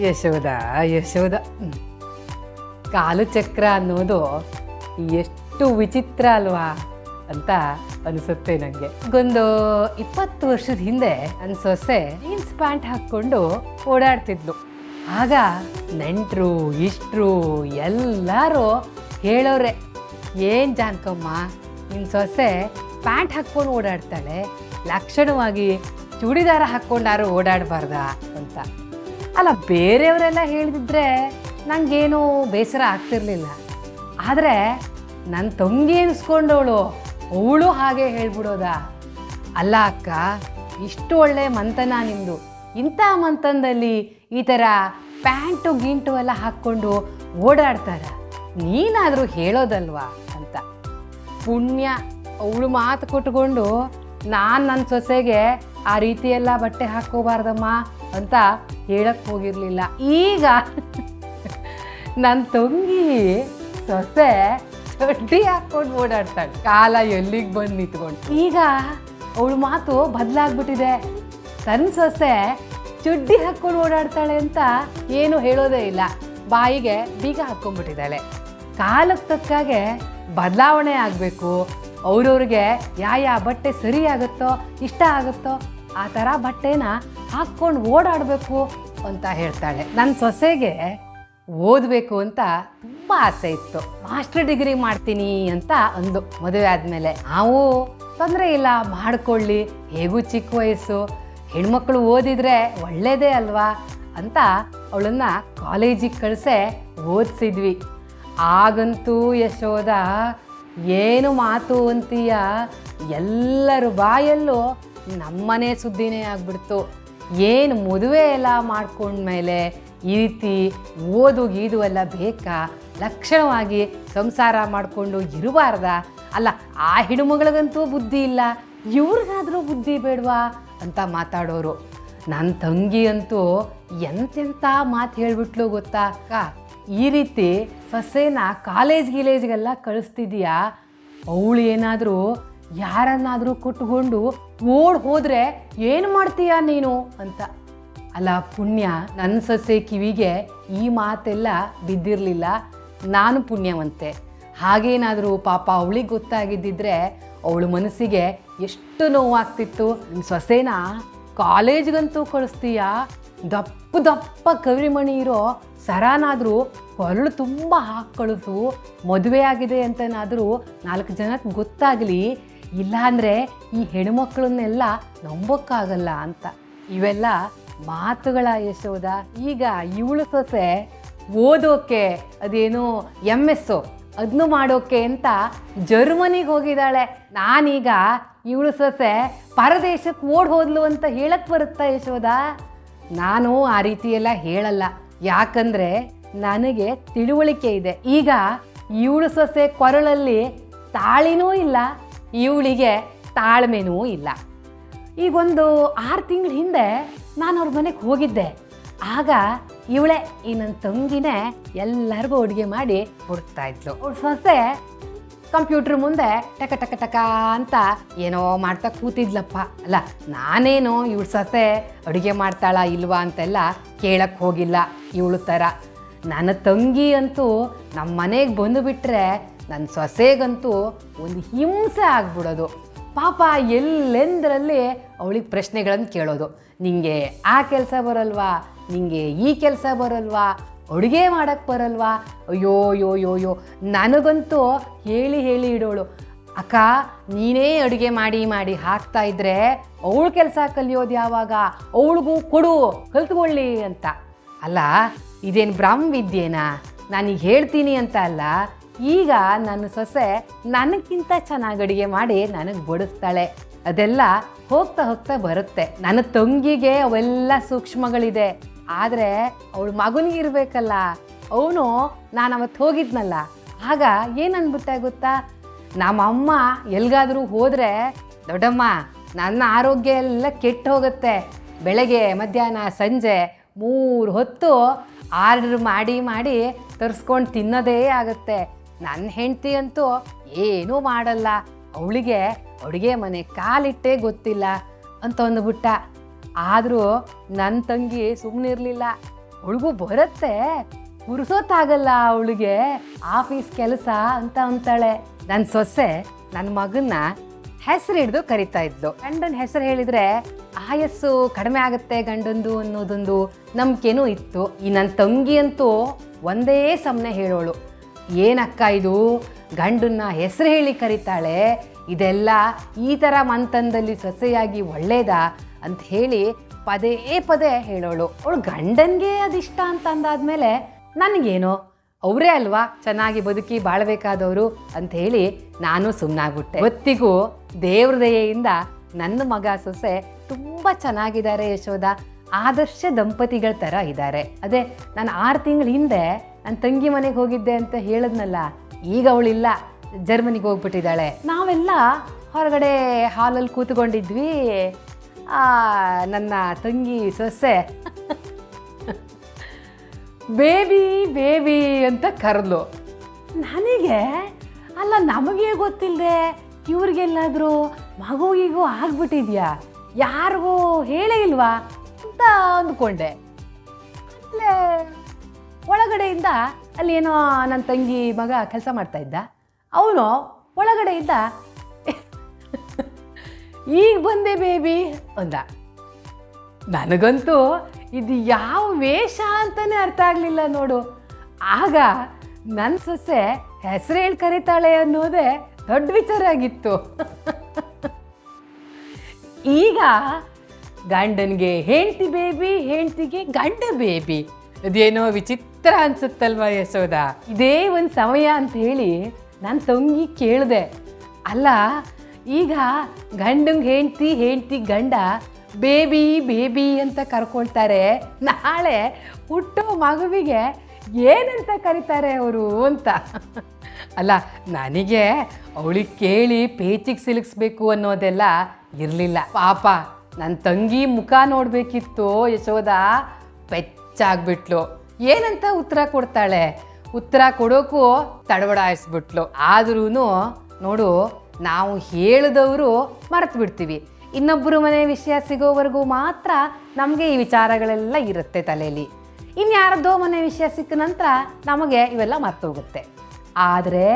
ಯಶೋದ ಕಾಲು ಕಾಲಚಕ್ರ ಅನ್ನೋದು ಎಷ್ಟು ವಿಚಿತ್ರ ಅಲ್ವಾ ಅಂತ ಅನಿಸುತ್ತೆ ನನಗೆ ಒಂದು ಇಪ್ಪತ್ತು ವರ್ಷದ ಹಿಂದೆ ನನ್ನ ಸೊಸೆ ಜೀನ್ಸ್ ಪ್ಯಾಂಟ್ ಹಾಕ್ಕೊಂಡು ಓಡಾಡ್ತಿದ್ಲು. ಆಗ ನೆಂಟರು, ಇಷ್ಟರು ಎಲ್ಲರೂ ಹೇಳೋರೆ, ಏನು ಜಾನ್ಕಮ್ಮ ನಿನ್ನ ಸೊಸೆ ಪ್ಯಾಂಟ್ ಹಾಕ್ಕೊಂಡು ಓಡಾಡ್ತಾಳೆ, ಲಕ್ಷಣವಾಗಿ ಚೂಡಿದಾರ ಹಾಕ್ಕೊಂಡಾರು ಓಡಾಡಬಾರ್ದಾ? ಅಂತ. ಅಲ್ಲ, ಬೇರೆಯವರೆಲ್ಲ ಹೇಳಿದ್ರೆ ನನಗೇನು ಬೇಸರ ಆಗ್ತಿರ್ಲಿಲ್ಲ. ಆದರೆ ನನ್ನ ತಂಗಿ ಅನ್ಸ್ಕೊಂಡವಳು ಅವಳು ಹಾಗೆ ಹೇಳ್ಬಿಡೋದ? ಅಲ್ಲ ಅಕ್ಕ, ಇಷ್ಟು ಒಳ್ಳೆ ಮಂತನ ನಿಮ್ಮದು ಇಂಥ ಮಂತನದಲ್ಲಿ ಈ ಥರ ಪ್ಯಾಂಟು ಗಿಂಟು ಎಲ್ಲ ಹಾಕ್ಕೊಂಡು ಓಡಾಡ್ತಾರ. ನೀನಾದರೂ ಹೇಳೋದಲ್ವಾ ಅಂತ. ಪುಣ್ಯ ಅವಳು ಮಾತು ಕೊಟ್ಕೊಂಡು ನಾನು ನನ್ನ ಸೊಸೆಗೆ ಆ ರೀತಿಯೆಲ್ಲ ಬಟ್ಟೆ ಹಾಕೋಬಾರ್ದಮ್ಮ ಅಂತ ಹೇಳಕ್ಕೆ ಹೋಗಿರಲಿಲ್ಲ. ಈಗ ನನ್ನ ತಂಗಿ ಸೊಸೆ ಚಡ್ಡಿ ಹಾಕ್ಕೊಂಡು ಓಡಾಡ್ತಾಳೆ. ಕಾಲ ಎಲ್ಲಿಗೆ ಬಂದು ನಿಂತ್ಕೊಂಡು. ಈಗ ಅವಳು ಮಾತು ಬದಲಾಗ್ಬಿಟ್ಟಿದೆ. ತನ್ನ ಸೊಸೆ ಚಡ್ಡಿ ಹಾಕ್ಕೊಂಡು ಓಡಾಡ್ತಾಳೆ ಅಂತ ಏನು ಹೇಳೋದೇ ಇಲ್ಲ. ಬಾಯಿಗೆ ಬೀಗ ಹಾಕ್ಕೊಂಡ್ಬಿಟ್ಟಿದ್ದಾಳೆ. ಕಾಲಕ್ಕೆ ತಕ್ಕಾಗೆ ಬದಲಾವಣೆ ಆಗಬೇಕು. ಅವ್ರವ್ರಿಗೆ ಯಾವ ಯಾವ ಬಟ್ಟೆ ಸರಿ ಆಗುತ್ತೋ, ಇಷ್ಟ ಆಗುತ್ತೋ ಆ ಥರ ಬಟ್ಟೆನ ಹಾಕ್ಕೊಂಡು ಓಡಾಡಬೇಕು ಅಂತ ಹೇಳ್ತಾಳೆ. ನನ್ನ ಸೊಸೆಗೆ ಓದಬೇಕು ಅಂತ ತುಂಬ ಆಸೆ ಇತ್ತು. ಮಾಸ್ಟರ್ ಡಿಗ್ರಿ ಮಾಡ್ತೀನಿ ಅಂತ ಅಂದು. ಮದುವೆ ಆದಮೇಲೆ ನಾವು ತೊಂದರೆ ಇಲ್ಲ, ಮಾಡಿಕೊಳ್ಳಿ, ಹೇಗೂ ಚಿಕ್ಕ ವಯಸ್ಸು, ಹೆಣ್ಮಕ್ಳು ಓದಿದರೆ ಒಳ್ಳೇದೇ ಅಲ್ವಾ ಅಂತ ಅವಳನ್ನ ಕಾಲೇಜಿಗೆ ಕಳಿಸೆ ಓದಿಸಿದ್ವಿ. ಆಗಂತೂ ಯಶೋದ ಏನು ಮಾತು ಅಂತೀಯ? ಎಲ್ಲರ ಬಾಯಲ್ಲೂ ನಮ್ಮನೆ ಸುದ್ದಿನೇ ಆಗ್ಬಿಡ್ತು. ಏನು ಮದುವೆ ಎಲ್ಲ ಮಾಡ್ಕೊಂಡ್ಮೇಲೆ ಈ ರೀತಿ ಓದು ಗೀದು ಎಲ್ಲ ಬೇಕಾ? ಲಕ್ಷಣವಾಗಿ ಸಂಸಾರ ಮಾಡಿಕೊಂಡು ಇರಬಾರ್ದ ಅಲ್ಲ, ಆ ಹೆಣ್ಮಗಳಿಗಂತೂ ಬುದ್ಧಿ ಇಲ್ಲ. ಇವ್ರಿಗಾದರೂ ಬುದ್ಧಿ ಬೇಡವಾ? ಅಂತ ಮಾತಾಡೋರು. ನನ್ನ ತಂಗಿ ಅಂತೂ ಎಂತೆಂಥ ಮಾತು ಹೇಳ್ಬಿಟ್ಲು ಗೊತ್ತಾ? ಅಕ್ಕ, ಈ ರೀತಿ ಸೊಸೆನ ಕಾಲೇಜ್ ಗಿಲೇಜ್ಗೆಲ್ಲ ಕಳಿಸ್ತಿದ್ಯಾ? ಅವಳು ಏನಾದರೂ ಯಾರನ್ನಾದರೂ ಕೊಟ್ಟುಕೊಂಡು ಓಡ್ ಹೋದ್ರೆ ಏನು ಮಾಡ್ತೀಯ ನೀನು ಅಂತ. ಅಲ್ಲ, ಪುಣ್ಯ ನನ್ನ ಸೊಸೆ ಕಿವಿಗೆ ಈ ಮಾತೆಲ್ಲ ಬಿದ್ದಿರಲಿಲ್ಲ. ನಾನು ಪುಣ್ಯವಂತೆ. ಹಾಗೇನಾದರೂ ಪಾಪ ಅವಳಿಗೆ ಗೊತ್ತಾಗಿದ್ದಿದ್ರೆ ಅವಳ ಮನಸ್ಸಿಗೆ ಎಷ್ಟು ನೋವಾಗ್ತಿತ್ತು. ಸೊಸೆನ ಕಾಲೇಜ್ಗಂತೂ ಕಳಿಸ್ತೀಯಾ. ದಪ್ಪ ದಪ್ಪ ಕವಿಮಣಿ ಇರೋ ಸರಾನಾದರೂ ಕೊರಳು ತುಂಬ ಹಾಕಿ ಕಳಿಸು ಮದುವೆ ಆಗಿದೆ ಅಂತನಾದರೂ ನಾಲ್ಕು ಜನಕ್ಕೆ ಗೊತ್ತಾಗಲಿ. ಇಲ್ಲಾಂದರೆ ಈ ಹೆಣ್ಮಕ್ಳನ್ನೆಲ್ಲ ನಂಬೋಕ್ಕಾಗಲ್ಲ ಅಂತ. ಇವೆಲ್ಲ ಮಾತುಗಳ ಯಶೋದ ಈಗ ಇವಳು ಸೊಸೆ ಓದೋಕೆ, ಅದೇನು ಎಂ ಎಸ್ಸು ಅದನ್ನು ಮಾಡೋಕೆ ಅಂತ ಜರ್ಮನಿಗೆ ಹೋಗಿದ್ದಾಳೆ. ನಾನೀಗ ಇವಳು ಸೊಸೆ ಪರದೇಶಕ್ಕೆ ಓಡ್ ಹೋದ್ಲು ಅಂತ ಹೇಳಕ್ ಬರುತ್ತಾ ಯಶೋದ ನಾನು ಆ ರೀತಿ ಎಲ್ಲ ಹೇಳಲ್ಲ. ಯಾಕಂದ್ರೆ ನನಗೆ ತಿಳುವಳಿಕೆ ಇದೆ. ಈಗ ಇವಳು ಸೊಸೆ ಕೊರಳಲ್ಲಿ ತಾಳಿನೂ ಇಲ್ಲ. ಇವಳಿಗೆ ತಾಳ್ಮೆನೂ ಇಲ್ಲ. ಈಗೊಂದು ಆರು ತಿಂಗಳ ಹಿಂದೆ ನಾನು ಅವ್ರ ಮನೆಗೆ ಹೋಗಿದ್ದೆ. ಆಗ ಇವಳೆ ಈ ನನ್ನ ತಂಗಿನೇ ಎಲ್ಲರಿಗೂ ಅಡುಗೆ ಮಾಡಿ ಹುಡುಕ್ತಾ ಇದ್ಲು. ಅವ್ಳ ಸೊಸೆ ಕಂಪ್ಯೂಟ್ರ್ ಮುಂದೆ ಟಕ ಟಕ ಟಕ ಅಂತ ಏನೋ ಮಾಡ್ತಾ ಕೂತಿದ್ಲಪ್ಪ. ಅಲ್ಲ, ನಾನೇನು ಇವಳು ಸೊಸೆ ಅಡುಗೆ ಮಾಡ್ತಾಳ ಇಲ್ವಾ ಅಂತೆಲ್ಲ ಕೇಳಕ್ಕೆ ಹೋಗಿಲ್ಲ. ಇವಳು ಥರ ನನ್ನ ತಂಗಿ ಅಂತೂ ನಮ್ಮ ಮನೆಗೆ ಬಂದು ಬಿಟ್ಟರೆ ನನ್ನ ಸೊಸೆಗಂತೂ ಒಂದು ಹಿಂಸೆ ಆಗ್ಬಿಡೋದು. ಪಾಪ ಎಲ್ಲೆಂದರಲ್ಲಿ ಅವಳಿಗೆ ಪ್ರಶ್ನೆಗಳನ್ನು ಕೇಳೋದು. ನಿಮಗೆ ಆ ಕೆಲಸ ಬರಲ್ವಾ? ನಿಮಗೆ ಈ ಕೆಲಸ ಬರಲ್ವಾ? ಅಡುಗೆ ಮಾಡೋಕ್ಕೆ ಬರಲ್ವಾ? ಅಯ್ಯೋ ಯೋ ಯೋ ಯೋ ನನಗಂತೂ ಹೇಳಿ ಹೇಳಿ ಇಡೋಳು. ಅಕ್ಕ, ನೀನೇ ಅಡುಗೆ ಮಾಡಿ ಮಾಡಿ ಹಾಕ್ತಾ ಅವಳು ಕೆಲಸ ಕಲಿಯೋದು ಯಾವಾಗ? ಅವಳಿಗೂ ಕೊಡು, ಕಲ್ತ್ಕೊಳ್ಳಿ ಅಂತ. ಅಲ್ಲ, ಇದೇನು ಬ್ರಹ್ಮ ವಿದ್ಯೆನಾ ನಾನೀಗ ಹೇಳ್ತೀನಿ ಅಂತ ಅಲ್ಲ ಈಗ ನನ್ನ ಸೊಸೆ ನನಗಿಂತ ಚೆನ್ನಾಗಿ ಅಡುಗೆ ಮಾಡಿ ನನಗೆ ಬಡಿಸ್ತಾಳೆ. ಅದೆಲ್ಲ ಹೋಗ್ತಾ ಹೋಗ್ತಾ ಬರುತ್ತೆ. ನನ್ನ ತಂಗಿಗೆ ಅವೆಲ್ಲ ಸೂಕ್ಷ್ಮಗಳಿದೆ. ಆದರೆ ಅವಳು ಮಗನಿಗೆ ಇರಬೇಕಲ್ಲ. ಅವನು ನಾನು ಅವತ್ತು ಹೋಗಿದ್ನಲ್ಲ. ಆಗ ಏನು ಗೊತ್ತಾ ಗೊತ್ತಾ? ನಮ್ಮಮ್ಮ ಎಲ್ಗಾದರೂ ಹೋದರೆ, ದೊಡ್ಡಮ್ಮ, ನನ್ನ ಆರೋಗ್ಯ ಎಲ್ಲ ಕೆಟ್ಟು ಹೋಗುತ್ತೆ. ಬೆಳಗ್ಗೆ, ಮಧ್ಯಾಹ್ನ, ಸಂಜೆ ಮೂರು ಹೊತ್ತು ಆರ್ಡ್ರ್ ಮಾಡಿ ಮಾಡಿ ತರಿಸ್ಕೊಂಡು ತಿನ್ನೋದೇ ಆಗುತ್ತೆ. ನನ್ನ ಹೆಂಡತಿ ಅಂತೂ ಏನೂ ಮಾಡಲ್ಲ. ಅವಳಿಗೆ ಅಡುಗೆ ಮನೆ ಕಾಲಿಟ್ಟೇ ಗೊತ್ತಿಲ್ಲ ಅಂತ ಅಂದ್ಬಿಟ್ಟ. ಆದರೂ ನನ್ನ ತಂಗಿ ಸುಮ್ಮನಿರಲಿಲ್ಲ ಅವಳಿಗೂ ಬರುತ್ತೆ. ಪುರುಸೊತ್ತಾಗಲ್ಲ ಅವಳಿಗೆ. ಆಫೀಸ್ ಕೆಲಸ ಅಂತ ಅಂತಾಳೆ. ನನ್ನ ಸೊಸೆ ನನ್ನ ಮಗನ್ನ ಹೆಸರು ಹಿಡಿದು ಕರಿತಾ ಇದ್ಲು. ಗಂಡನ ಹೆಸರು ಹೇಳಿದರೆ ಆಯಸ್ಸು ಕಡಿಮೆ ಆಗುತ್ತೆ ಗಂಡಂದು ಅನ್ನೋದೊಂದು ನಂಬಿಕೆನೂ ಇತ್ತು. ಈ ನನ್ನ ತಂಗಿ ಅಂತೂ ಒಂದೇ ಸಮನೆ ಹೇಳೋಳು. ಏನಕ್ಕ ಇದು? ಗಂಡನ್ನ ಹೆಸರು ಹೇಳಿ ಕರೀತಾಳೆ. ಇದೆಲ್ಲ ಈ ಥರ ಮಂತನದಲ್ಲಿ ಸೊಸೆಯಾಗಿ ಒಳ್ಳೇದಾ ಅಂತ ಹೇಳಿ ಪದೇ ಪದೇ ಹೇಳೋಳು. ಅವಳು ಗಂಡನಿಗೆ ಅದಿಷ್ಟ ಅಂತ ಅಂದಾದ್ಮೇಲೆ ನನಗೇನು? ಅವರೇ ಅಲ್ವಾ? ಚೆನ್ನಾಗಿ ಬದುಕಿ ಬಾಳಬೇಕಾದವರು ಅಂತ ಹೇಳಿ ನಾನು ಸುಮ್ಮನಾಗ್ಬಿಟ್ಟೆ ಹೊತ್ತಿಗೂ ದೇವ್ರ ದಯೆಯಿಂದ ನನ್ನ ಮಗ ಸೊಸೆ ತುಂಬ ಚೆನ್ನಾಗಿದ್ದಾರೆ ಯಶೋದ ಆದರ್ಶ ದಂಪತಿಗಳ ಥರ ಇದ್ದಾರೆ. ಅದೇ, ನಾನು ಆರು ತಿಂಗಳ ಹಿಂದೆ ನನ್ನ ತಂಗಿ ಮನೆಗೆ ಹೋಗಿದ್ದೆ ಅಂತ ಹೇಳಿದ್ನಲ್ಲ, ಈಗ ಅವಳಿಲ್ಲ, ಜರ್ಮನಿಗೆ ಹೋಗ್ಬಿಟ್ಟಿದ್ದಾಳೆ. ನಾವೆಲ್ಲ ಹೊರಗಡೆ ಹಾಲಲ್ಲಿ ಕೂತ್ಕೊಂಡಿದ್ವಿ. ನನ್ನ ತಂಗಿ ಸೊಸೆ. ಬೇಬಿ ಬೇಬಿ ಅಂತ ಕರೆದ್ಲು. ನನಗೆ? ಅಲ್ಲ, ನಮಗೆ ಗೊತ್ತಿಲ್ಲದೆ ಇವ್ರಿಗೆಲ್ಲಾದರೂ ಮಗುವಿಗೂ ಆಗ್ಬಿಟ್ಟಿದ್ಯಾ? ಯಾರಿಗೂ ಹೇಳೇ ಇಲ್ವಾ? ಅಂತ ಅಂದ್ಕೊಂಡೆ. ಅಲ್ಲೇ ಒಳಗಡೆಯಿಂದ ಅಲ್ಲಿ ಏನೋ ನನ್ನ ತಂಗಿ ಮಗ ಕೆಲಸ ಮಾಡ್ತಾ ಇದ್ದ. ಅವನು ಒಳಗಡೆಯಿಂದ, ಈಗ ಬಂದೆ ಬೇಬಿ ಅಂದ. ನನಗಂತೂ ಇದು ಯಾವ ವೇಷ ಅಂತಲೇ ಅರ್ಥ ಆಗಲಿಲ್ಲ ನೋಡು. ಆಗ ನನ್ನ ಸೊಸೆ ಹೆಸರು ಹೇಳಿ ಕರೀತಾಳೆ ಅನ್ನೋದೇ ದೊಡ್ಡ ವಿಚಾರ ಆಗಿತ್ತು. ಈಗ ಗಂಡನಿಗೆ ಹೆಂಡ್ತಿ ಬೇಬಿ ಹೆಂಡ್ತಿಗೆ ಗಂಡ ಬೇಬಿ ಅದೇನೋ ವಿಚಿತ್ರ ಅನ್ಸುತ್ತಲ್ವಾ ಯಶೋದ ಇದೇ ಒಂದು ಸಮಯ ಅಂತ ಹೇಳಿ ನನ್ನ ತಂಗಿ ಕೇಳಿದೆ. ಅಲ್ಲ, ಈಗ ಗಂಡಂಗೆ ಹೆಂಡ್ತಿ ಹೆಂಡ್ತಿ ಗಂಡ, ಬೇಬಿ ಬೇಬಿ ಅಂತ ಕರ್ಕೊಳ್ತಾರೆ. ನಾಳೆ ಹುಟ್ಟೋ ಮಗುವಿಗೆ ಏನಂತ ಕರೀತಾರೆ ಅವರು ಅಂತ. ಅಲ್ಲ, ನನಗೆ ಅವಳಿಗೆ ಕೇಳಿ ಪೇಚಿಗೆ ಸಿಲುಕಿಸ್ಬೇಕು ಅನ್ನೋದೆಲ್ಲ ಇರಲಿಲ್ಲ. ಪಾಪ ನನ್ನ ತಂಗಿ ಮುಖ ನೋಡಬೇಕಿತ್ತು ಯಶೋದ ಪೆಚ್ಚಾಗ್ಬಿಟ್ಲು ಏನಂತ ಉತ್ತರ ಕೊಡ್ತಾಳೆ? ಉತ್ತರ ಕೊಡೋಕ್ಕೂ ತಡವಡಾಯಿಸ್ಬಿಟ್ಲು. ಆದ್ರೂ ನೋಡು, ನಾವು ಹೇಳಿದವರು ಮರೆತು ಬಿಡ್ತೀವಿ ಇನ್ನೊಬ್ಬರು ಮನೆ ವಿಷಯ ಸಿಗೋವರೆಗೂ ಮಾತ್ರ ನಮಗೆ ಈ ವಿಚಾರಗಳೆಲ್ಲ ಇರುತ್ತೆ ತಲೆಯಲ್ಲಿ ಇನ್ಯಾರದ್ದೋ ಮನೆ ವಿಷಯ ಸಿಕ್ಕ ನಂತರ ನಮಗೆ ಇವೆಲ್ಲ ಮರ್ತೋಗುತ್ತೆ. ಆದರೆ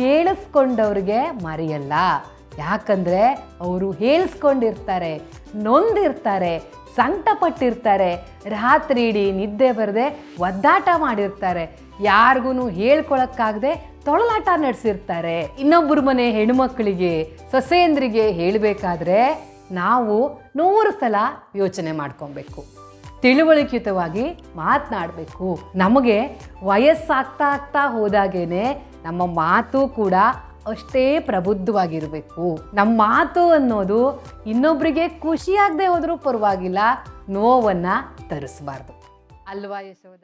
ಹೇಳಿಸ್ಕೊಂಡವ್ರಿಗೆ ಮರೆಯಲ್ಲ. ಯಾಕಂದರೆ ಅವರು ಹೇಳಿಸ್ಕೊಂಡಿರ್ತಾರೆ, ನೊಂದಿರ್ತಾರೆ. ಸಂಕಟಪಟ್ಟಿರ್ತಾರೆ ರಾತ್ರಿ ಇಡೀ ನಿದ್ದೆ ಬರದೆ ಒದ್ದಾಟ ಮಾಡಿರ್ತಾರೆ. ಯಾರಿಗೂ ಹೇಳ್ಕೊಳಕ್ಕಾಗದೆ ತೊಳಲಾಟ ನಡೆಸಿರ್ತಾರೆ. ಇನ್ನೊಬ್ಬರ ಮನೆ ಹೆಣ್ಮಕ್ಳಿಗೆ ಸೊಸೆಯಂದ್ರಿಗೆ ಹೇಳಬೇಕಾದ್ರೆ ನಾವು ನೂರು ಸಲ ಯೋಚನೆ ಮಾಡ್ಕೊಬೇಕು. ತಿಳುವಳಿಕೆಯುತವಾಗಿ ಮಾತನಾಡಬೇಕು. ನಮಗೆ ವಯಸ್ಸಾಗ್ತಾ ಆಗ್ತಾ ಹೋದಾಗೇನೆ ನಮ್ಮ ಮಾತು ಕೂಡ ಅಷ್ಟೇ ಪ್ರಬುದ್ಧವಾಗಿರಬೇಕು. ನಮ್ಮ ಮಾತು ಅನ್ನೋದು ಇನ್ನೊಬ್ಬರಿಗೆ ಖುಷಿಯಾಗದೆ ಹೋದರೂ ಪರವಾಗಿಲ್ಲ ನೋವನ್ನು ತರಿಸಬಾರ್ದು. ಅಲ್ವಾ ಯಶೋದ